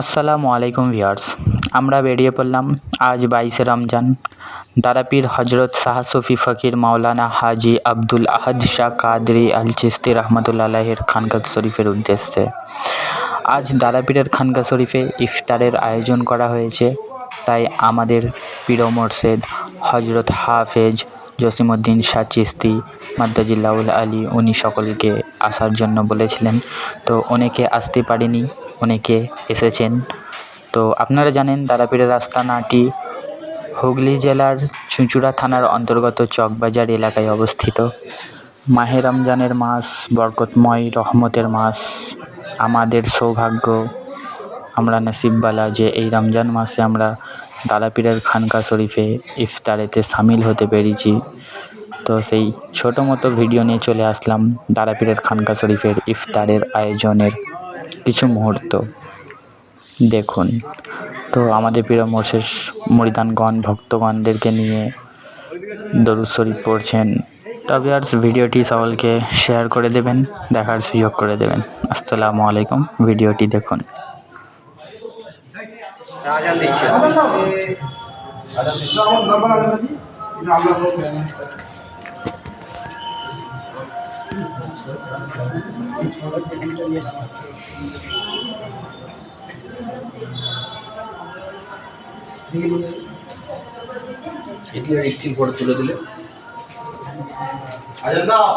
আসসালামু আলাইকুম ভিউয়ার্স। আমরা বেরিয়ে পড়লাম আজ বাইশে রমজান। দারাপীর হজরত শাহ সুফি ফকির মাওলানা হাজি আব্দুল আহাদ শাহ কাদরি আল চিস্তি রহমতুল্লাহের খানকাত শরীফের উদ্দেশ্যে। আজ দারাপীরের খানকা শরীফে ইফতারের আয়োজন করা হয়েছে। তাই আমাদের প্রিয় মোর্শেদ হজরত হাফেজ জসিমউদ্দিন শাহ চিস্তি মাদ্দাজিল্লাউল আলী, উনি সকলকে আসার জন্য বলেছিলেন। তো অনেকে আসতে পারেনি। অনেকে এসেছেন। তো আপনারা জানেন তারাপীঠের আস্তানাটি হুগলি জেলার চুঁচুড়া থানার অন্তর্গত চকবাজার এলাকায় অবস্থিত। মাহে রমজানের মাস, বরকতময় রহমতের মাস, আমাদের সৌভাগ্য, আমরা নসিববালা যে এই রমজান মাসে আমরা তারাপীঠের খানকা শরীফে ইফতারেতে সামিল হতে পেরেছি। তো সেই ছোটো মতো ভিডিও নিয়ে চলে আসলাম তারাপীঠের খানকা শরীফের ইফতারের আয়োজনের কিছু মুহূর্ত। দেখুন, তো আমাদের প্রিয় মোর্শেষ মরিদানগণ, ভক্তগণদেরকে নিয়ে দরুদ শরীফ পড়ছেন। তবে আর ভিডিওটি সকলকে শেয়ার করে দেবেন, দেখার সুযোগ করে দেবেন। আসসালামু আলাইকুম, ভিডিওটি দেখুন। দিচ্ছে আর স্টিল করে তুলে দিলে। দাও